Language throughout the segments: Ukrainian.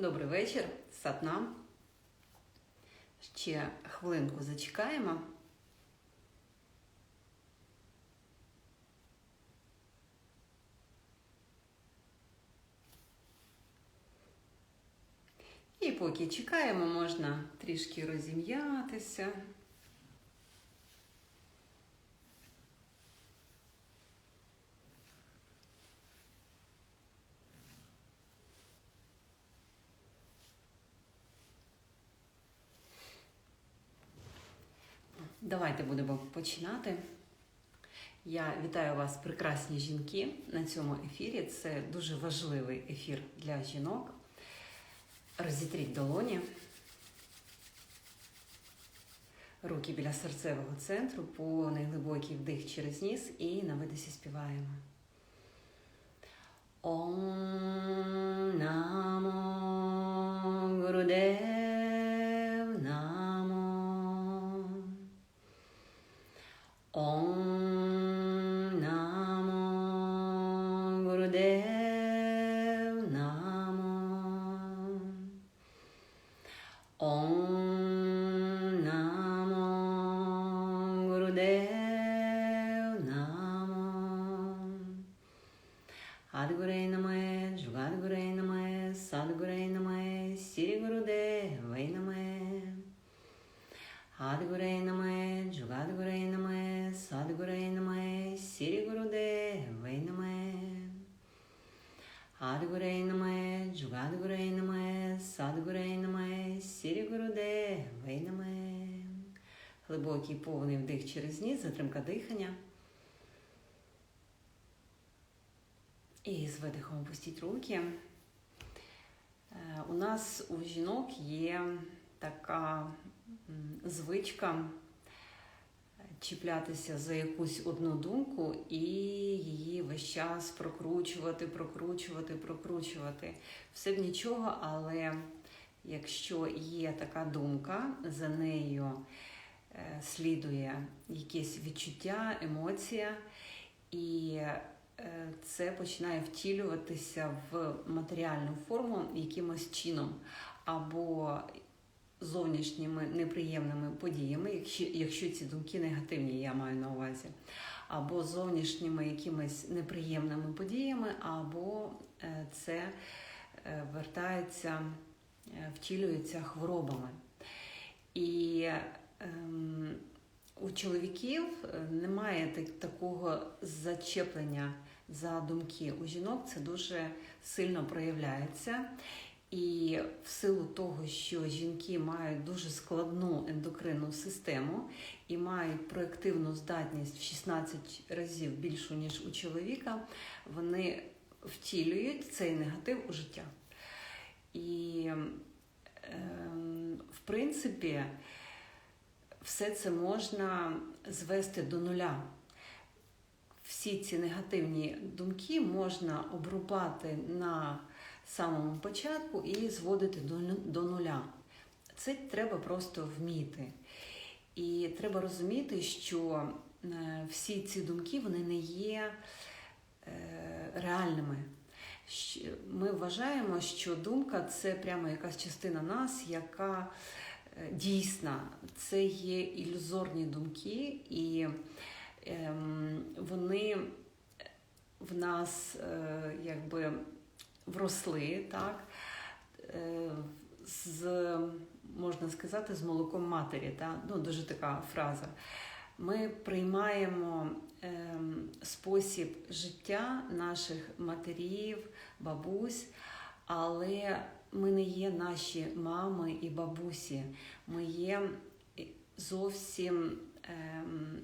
Добрий вечір, Сатна. Ще хвилинку зачекаємо. І поки чекаємо, можна трішки розім'ятися. Давайте будемо починати. Я вітаю вас, прекрасні жінки, на цьому ефірі. Це дуже важливий ефір для жінок. Розітріть долоні. Руки біля серцевого центру, по найглибокий вдих через ніс і на видисі співаємо. Ом намо Гурудев Ом Джугадгурей наме, Садгурей наме, Сірі Гурудевай наме. Глибокий повний вдих через ніс, затримка дихання. І з видихом опустіть руки. Е, У нас у жінок є така звичка чіплятися за якусь одну думку і її весь час прокручувати, прокручувати, прокручувати. Все б нічого, але якщо є така думка, за нею е, слідує якесь відчуття, емоція, і е, це починає втілюватися в матеріальну форму якимось чином або зовнішніми неприємними подіями, якщо, якщо ці думки негативні, я маю на увазі, або зовнішніми якимись неприємними подіями, або е, це е, вертається, е, втілюється хворобами. І ем, у чоловіків немає так- такого зачеплення за думки. У жінок це дуже сильно проявляється. І в силу того, що жінки мають дуже складну ендокринну систему і мають проективну здатність в 16 разів більшу, ніж у чоловіка, вони втілюють цей негатив у життя. І, ем, в принципі, все це можна звести до нуля. Всі ці негативні думки можна обрубати на самому початку і зводити до, ну- нуля. Це треба просто вміти. І треба розуміти, що е, всі ці думки вони не є е, реальними. Ми вважаємо, що думка це прямо якась частина нас, яка е, дійсна. Це є ілюзорні думки, і ем, вони в нас якби вросли, так, е, з, можна сказати, з молоком матері. Так? Ну, дуже така фраза. Ми приймаємо ем, спосіб життя наших матерів, бабусь, але ми не є наші мами і бабусі. Ми є зовсім ем,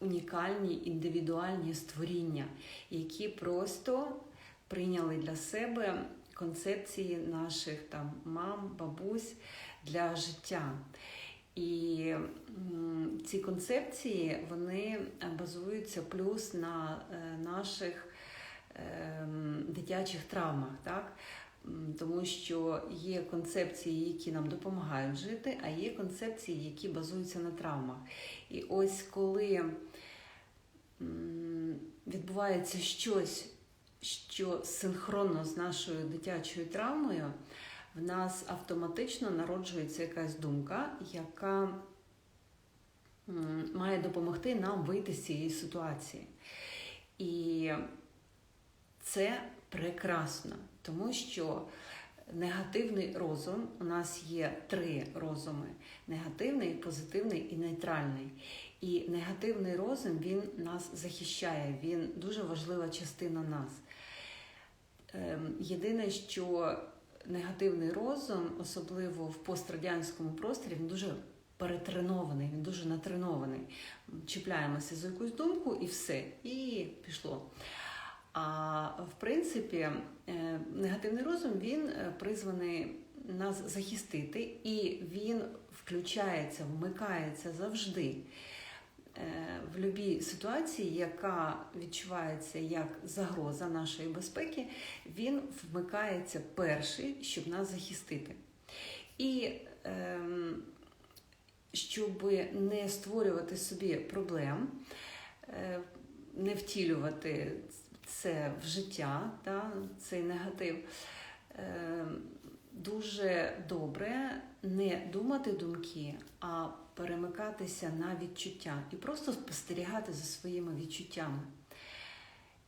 унікальні індивідуальні створіння, які просто прийняли для себе концепції наших там мам, бабусь для життя. І ці концепції вони базуються плюс на е, наших ем, дитячих травмах, так? Тому що є концепції, які нам допомагають жити, а є концепції, які базуються на травмах. І ось коли відбувається щось, що синхронно з нашою дитячою травмою в нас автоматично народжується якась думка, яка має допомогти нам вийти з цієї ситуації. І це прекрасно, тому що негативний розум у нас є три розуми: негативний, позитивний і нейтральний. І негативний розум він нас захищає, він дуже важлива частина нас. Ем, єдине, що негативний розум, особливо в пострадянському просторі, він дуже перетренований, він дуже натренований. Чіпляємося за якусь думку і все, і пішло. А в принципі, е, негативний розум він е, призваний нас захистити, і він включається, вмикається завжди. Е, в будь-якій ситуації, яка відчувається як загроза нашої безпеки, він вмикається перший, щоб нас захистити. І ем, щоб не створювати собі проблем, е, не втілювати це в життя, та, цей негатив, ем, дуже добре не думати думки, а перемикатися на відчуття і просто спостерігати за своїми відчуттями.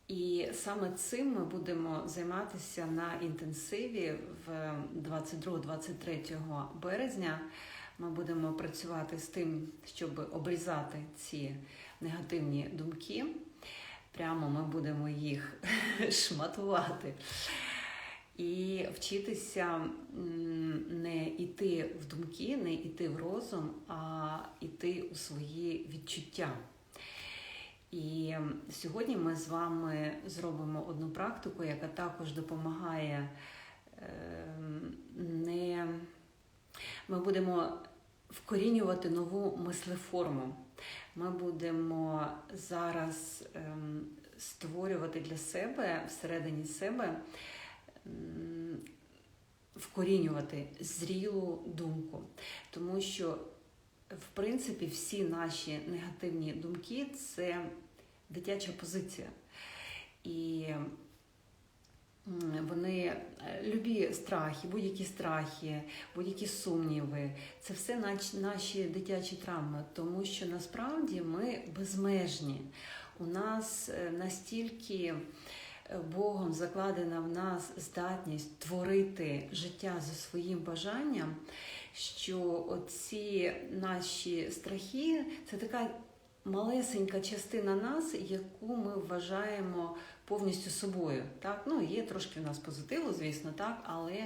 І саме цим ми будемо займатися на інтенсиві в 22-23 березня. Ми будемо працювати з тим, щоб обрізати ці негативні думки. Прямо ми будемо їх шматувати і вчитися не йти в думки, не йти в розум, а йти у свої відчуття. І сьогодні ми з вами зробимо одну практику, яка також допомагає ем, не ми будемо вкорінювати нову мислеформу. Ми будемо зараз ем, створювати для себе всередині себе вкорінювати зрілу думку, тому що, в принципі, всі наші негативні думки це дитяча позиція. І вони е, любі страхи, будь-які страхи, будь-які сумніви це все наші дитячі травми, тому що насправді ми безмежні. У нас е, настільки Богом закладена в нас здатність творити життя за своїм бажанням, що оці наші страхи це така малесенька частина нас, яку ми вважаємо повністю собою. Так? Ну, Є трошки в нас позитиву, звісно, так, але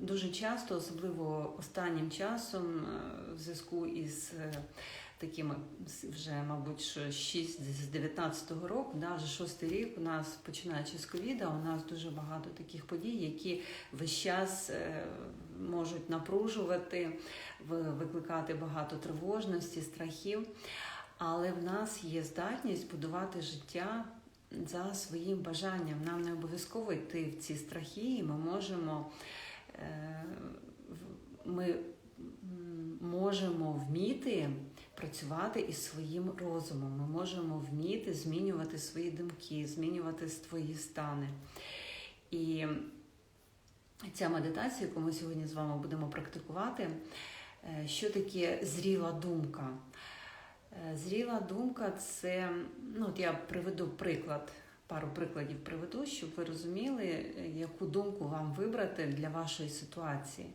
дуже часто, особливо останнім часом, е, в зв'язку із е, такими вже, мабуть, 6 з 19-го року, да, вже шостий рік у нас, починаючи з ковіда, у нас дуже багато таких подій, які весь час е, можуть напружувати, викликати багато тривожності, страхів. Але в нас є здатність будувати життя за своїм бажанням. Нам не обов'язково йти в ці страхи, і ми можемо. Е, ми можемо вміти працювати із своїм розумом. Ми можемо вміти змінювати свої думки, змінювати свої стани. І ця медитація, яку ми сьогодні з вами будемо практикувати, е, що таке зріла думка? Е, зріла думка це, ну от я приведу приклад, пару прикладів приведу, щоб ви розуміли, яку думку вам вибрати для вашої ситуації.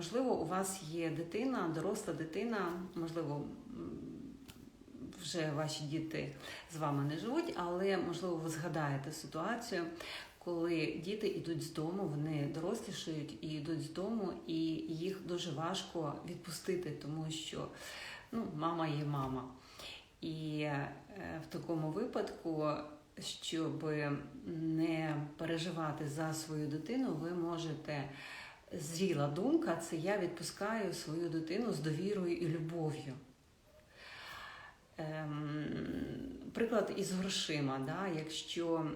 Можливо, у вас є дитина, доросла дитина, можливо, вже ваші діти з вами не живуть, але можливо ви згадаєте ситуацію, коли діти йдуть з дому, вони дорослішають і йдуть з дому, і їх дуже важко відпустити, тому що ну, мама є мама. І е, в такому випадку, щоб не переживати за свою дитину, ви можете зріла думка це я відпускаю свою дитину з довірою і любов'ю. Ем, Приклад із грошима. Да? Якщо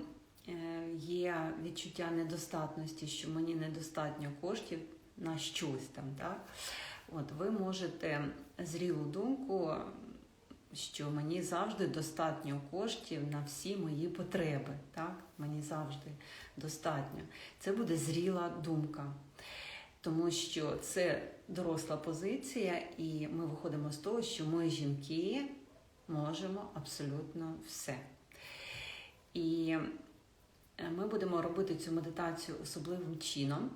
е, є відчуття недостатності, що мені недостатньо коштів на щось там, так? От ви можете зрілу думку що мені завжди достатньо коштів на всі мої потреби. Так? Мені завжди достатньо. Це буде зріла думка. Тому що це доросла позиція, і ми виходимо з того, що ми жінки можемо абсолютно все. І е, ми будемо робити цю медитацію особливим чином,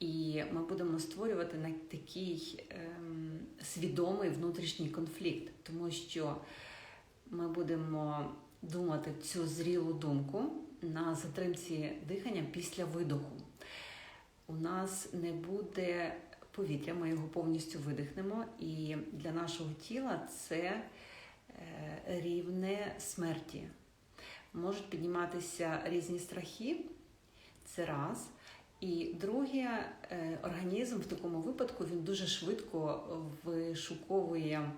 і ми будемо створювати на такий ем, свідомий внутрішній конфлікт, тому що ми будемо думати цю зрілу думку на затримці дихання після видоху. У нас не буде повітря, ми його повністю видихнемо, і для нашого тіла це е, рівне смерті. Можуть підніматися різні страхи, це раз. І друге, е, організм в такому випадку він дуже швидко вишуковує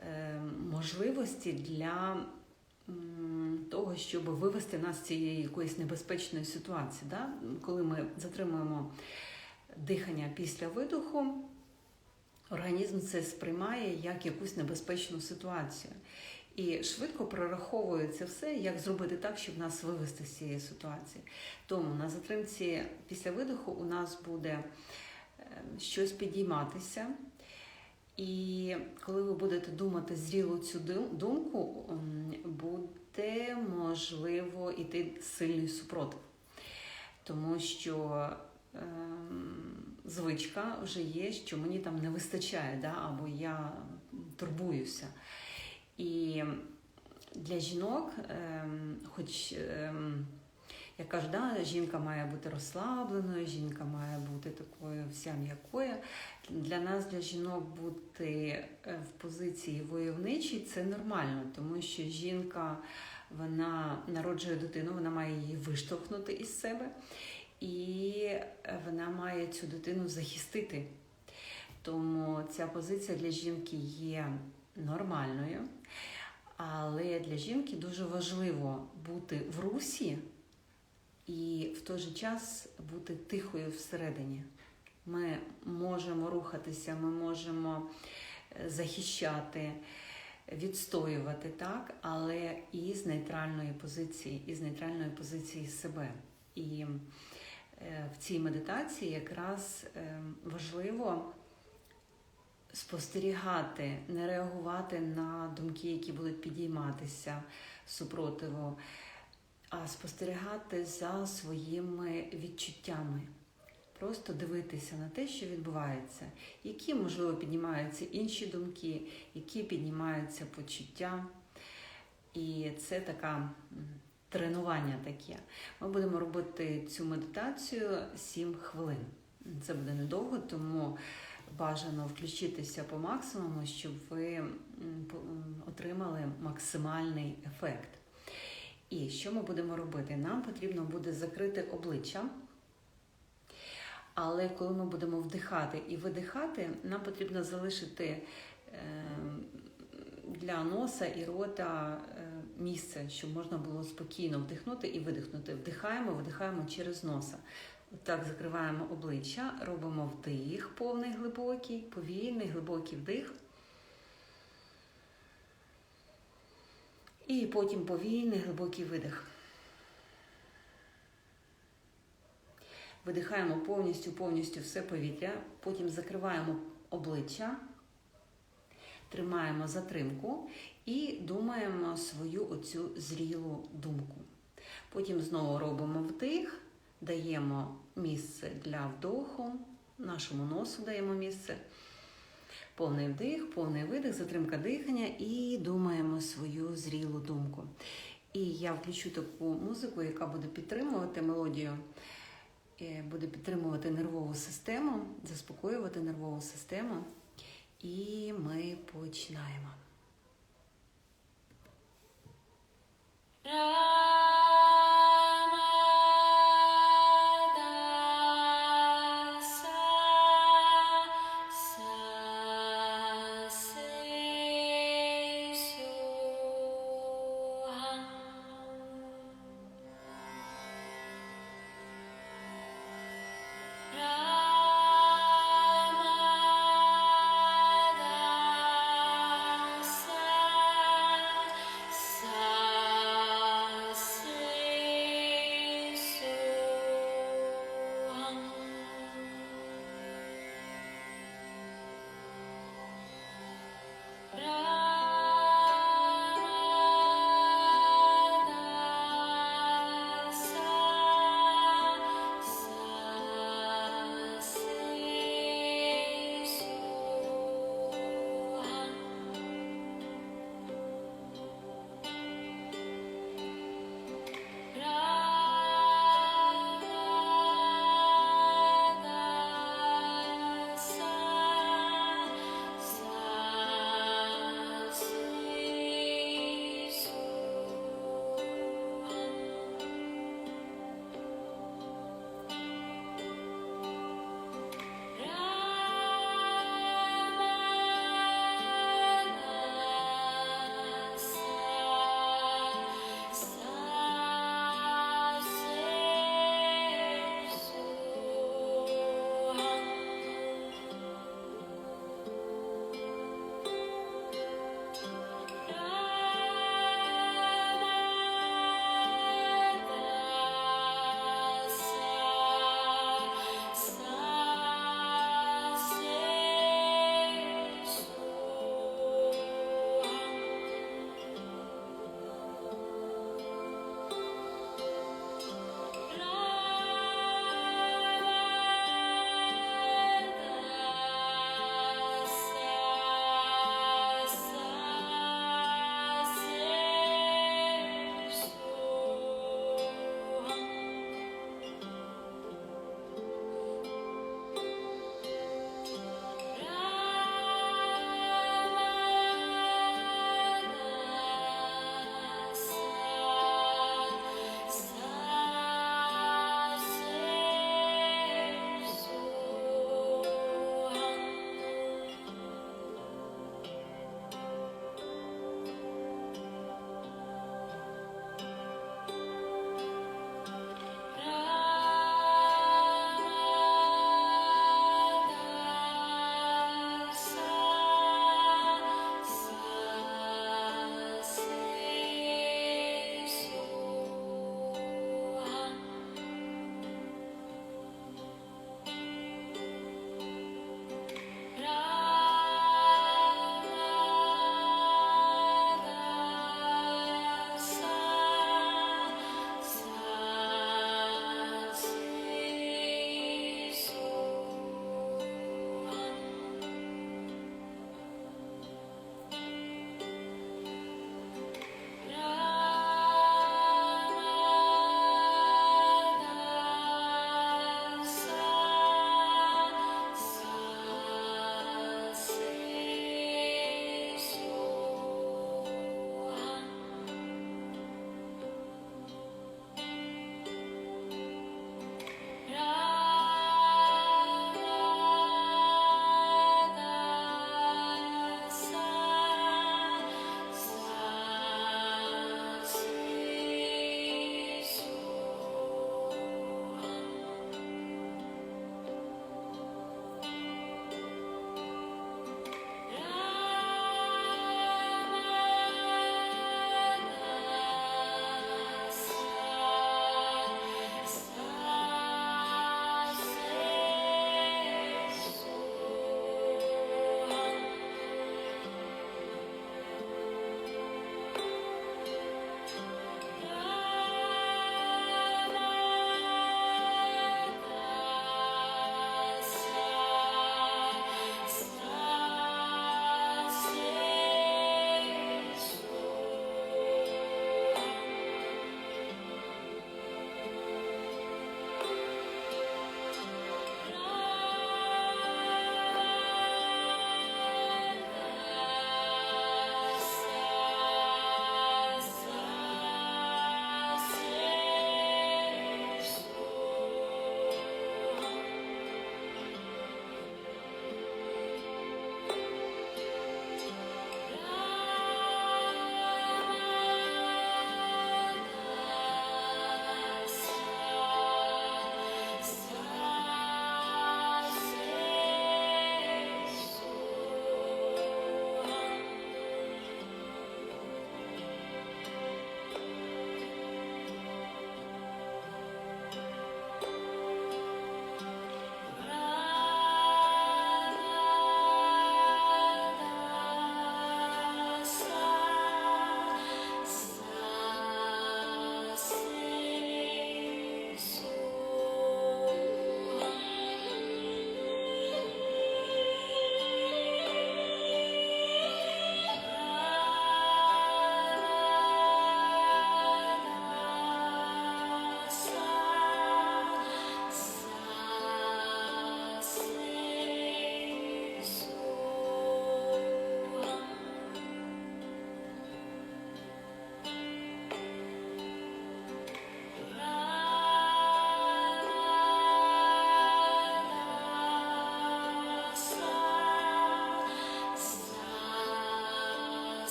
е, можливості для того, щоб вивести нас з цієї якоїсь небезпечної ситуації. Да? Коли ми затримуємо дихання після видоху, організм це сприймає як якусь небезпечну ситуацію. І швидко прораховується все, як зробити так, щоб нас вивести з цієї ситуації. Тому на затримці після видиху у нас буде ем, щось підійматися. І коли ви будете думати зрілу цю думку, буде можливо йти сильний супротив. Тому що е, звичка вже є, що мені там не вистачає, да, або я турбуюся. І для жінок, е, хоч е, я кажу, да, жінка має бути розслабленою, жінка має бути такою вся м'якою. Для нас, для жінок, бути е, в позиції войовничій це нормально, тому що жінка вона народжує дитину, вона має її виштовхнути із себе, і вона має цю дитину захистити. Тому ця позиція для жінки є нормальною. Але для жінки дуже важливо бути в русі і в той же час бути тихою всередині. Ми можемо рухатися, ми можемо е, захищати, відстоювати так, але і з нейтральної позиції, і з нейтральної позиції себе. І е, в цій медитації якраз е, важливо спостерігати, не реагувати на думки, які будуть підійматися супротиву, а спостерігати за своїми відчуттями. Просто дивитися на те, що відбувається, які, можливо, піднімаються інші думки, які піднімаються почуття. І це таке тренування таке. Ми будемо робити цю медитацію 7 хвилин. Це буде недовго, тому бажано включитися по максимуму, щоб ви отримали максимальний ефект. І що ми будемо робити? Нам потрібно буде закрити обличчя. Але коли ми будемо вдихати і видихати, нам потрібно залишити ем, для носа і рота е, місце, щоб можна було спокійно вдихнути і видихнути. Вдихаємо, видихаємо через носа. Так, закриваємо обличчя, робимо вдих, повний глибокий, повільний глибокий вдих. І потім повільний глибокий видих. Видихаємо повністю, повністю все повітря. Потім закриваємо обличчя, тримаємо затримку і думаємо свою оцю зрілу думку. Потім знову робимо вдих, даємо місце для вдоху, нашому носу даємо місце. Повний вдих, повний видих, затримка дихання і думаємо свою зрілу думку. І я включу таку музику, яка буде підтримувати мелодію, е, буде підтримувати нервову систему, заспокоювати нервову систему. І ми починаємо.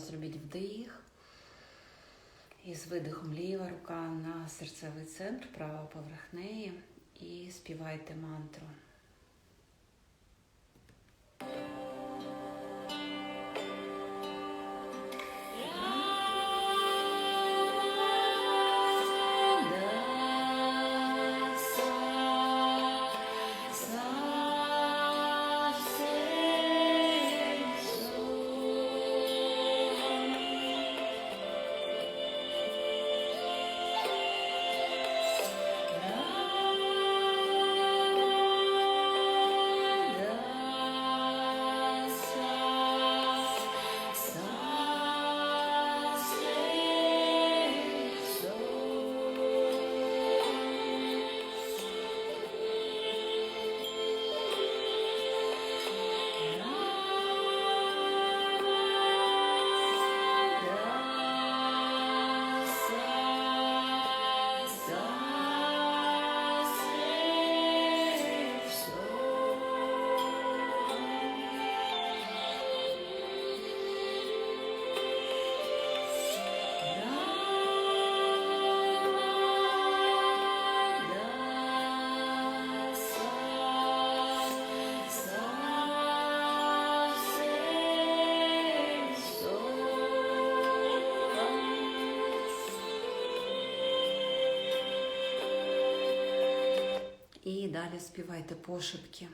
Зробіть вдих. І з видихом ліва рука на серцевий центр, права поверх неї. І співайте мантру. І далі співайте пошепки.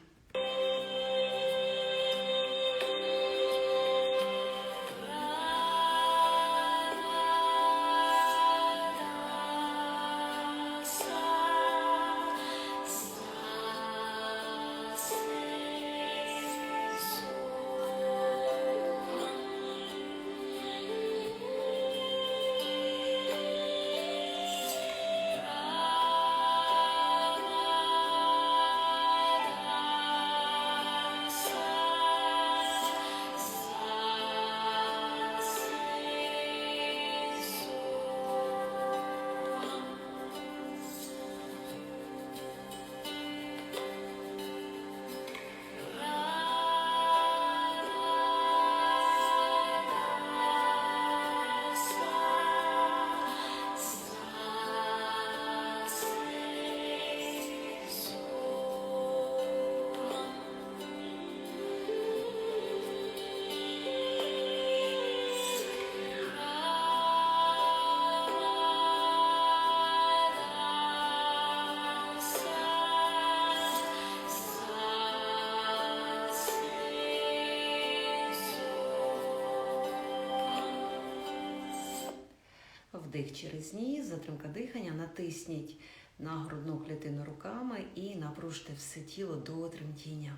Вдих через ніс, затримка дихання, натисніть на грудну клітину руками і напружте все тіло до тремтіння.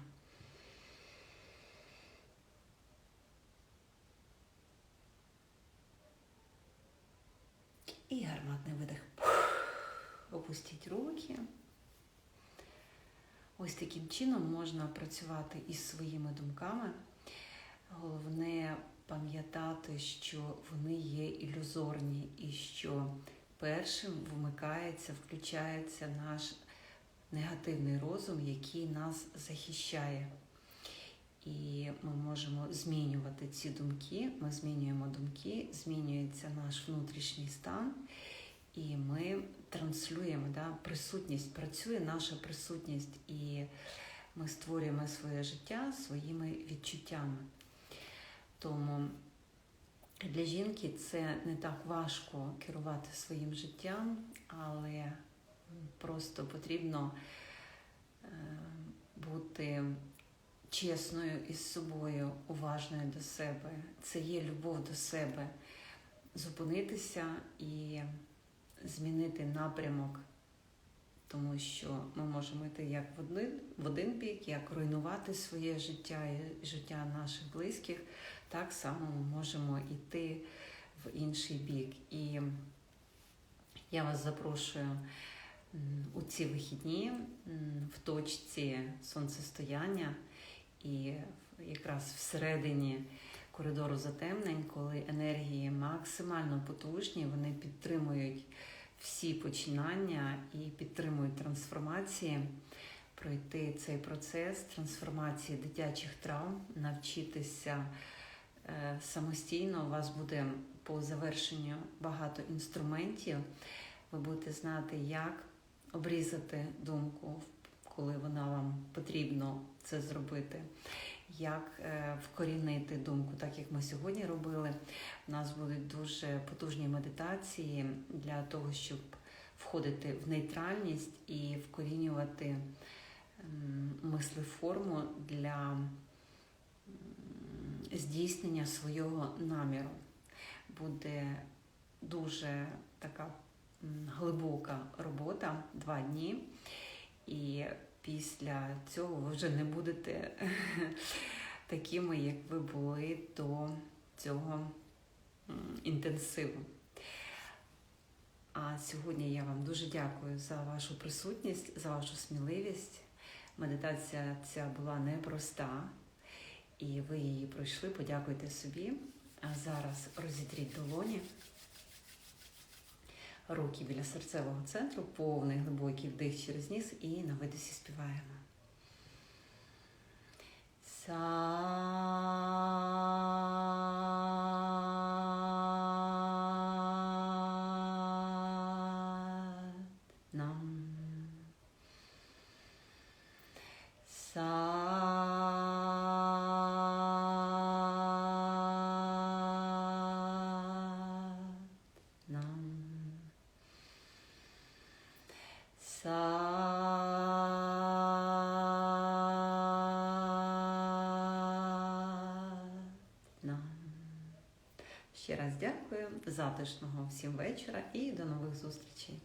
І гарматний видих. Опустіть руки. Ось таким чином можна працювати із своїми думками. Головне пам'ятати, що вони є ілюзорні і що першим вмикається, включається наш негативний розум, який нас захищає. І ми можемо змінювати ці думки. Ми змінюємо думки, змінюється наш внутрішній стан, і ми транслюємо да, присутність, працює наша присутність, і ми створюємо своє життя своїми відчуттями. Тому для жінки це не так важко керувати своїм життям, але просто потрібно е, бути чесною із собою, уважною до себе. Це є любов до себе. Зупинитися і змінити напрямок, тому що ми можемо йти як в один, в один бік, як руйнувати своє життя і життя наших близьких, так само ми можемо йти в інший бік. І я вас запрошую у ці вихідні в точці сонцестояння і якраз всередині коридору затемнень, коли енергії максимально потужні, вони підтримують всі починання і підтримують трансформації, пройти цей процес трансформації дитячих травм, навчитися самостійно. У вас буде по завершенню багато інструментів. Ви будете знати, як обрізати думку, коли вона вам потрібно це зробити, як е, вкорінити думку, так як ми сьогодні робили. У нас будуть дуже потужні медитації для того, щоб входити в нейтральність і вкорінювати мислеформу для здійснення свого наміру. Буде дуже така глибока робота, два дні. І після цього ви вже не будете такими, як ви були до цього інтенсиву. А сьогодні я вам дуже дякую за вашу присутність, за вашу сміливість. Медитація ця була непроста, і ви її пройшли. Подякуйте собі. А зараз розітріть долоні. Руки біля серцевого центру, повний глибокий вдих через ніс і на видосі співаємо. Сад затишного всім вечора і до нових зустрічей.